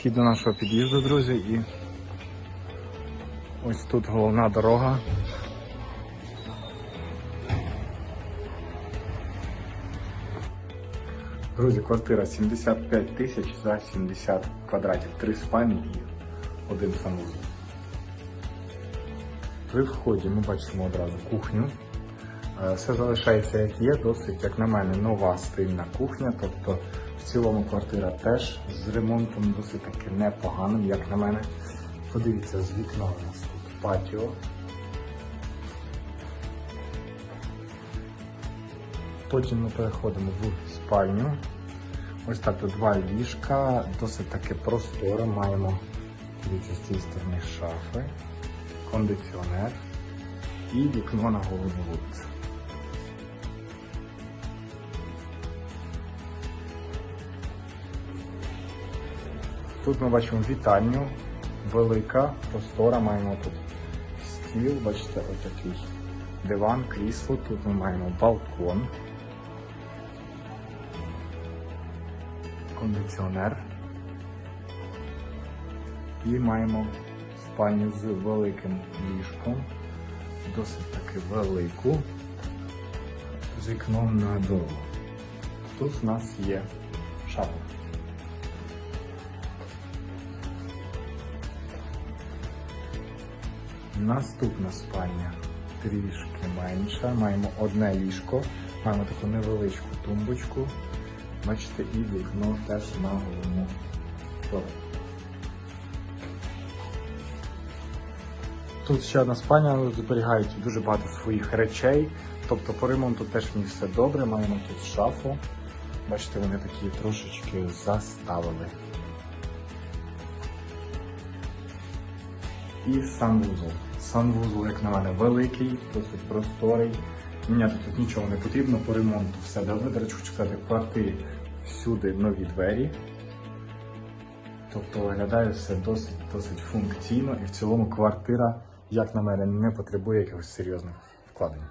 вхід до нашого під'їзду, друзі, і ось тут головна дорога. Друзі, квартира 75 тисяч за 70 квадратів, три спальні і один санвузол. При вході ми бачимо одразу кухню. Е, Все залишається як є, досить, як на мене, нова стильна кухня. Тобто в цілому квартира теж з ремонтом досить таки непоганим, як на мене. Подивіться, з вікна у нас тут патіо. Потім ми переходимо в спальню. Ось так тут два ліжка, досить таки просторо. Маємо дивіться, з цієї сторони шафи, кондиціонер і вікно на голову вулицю. Тут ми бачимо вітальню, велика, простора, маємо тут. Стіл, бачите, отакий. Диван, крісло, тут ми маємо балкон, кондиціонер. І маємо спальню з великим ліжком, досить таки велику, з вікном на дорогу. Тут у нас є шафа. Наступна спальня трішки менша. Маємо одне ліжко, маємо таку невеличку тумбочку. Бачите, і вікно теж на сторону. Тут ще одна спальня, зберігають дуже багато своїх речей. Тобто по ремонту теж в все добре. Маємо тут шафу. Бачите, вони такі трошечки заставили. І санвузол. Санвузол, як на мене, великий, досить просторий. Міняти тут нічого не потрібно, по ремонту все добре. До речі, хочу сказати, в квартирі всюди нові двері. Тобто виглядає все досить, досить функційно і в цілому квартира, як на мене, не потребує якихось серйозних вкладень.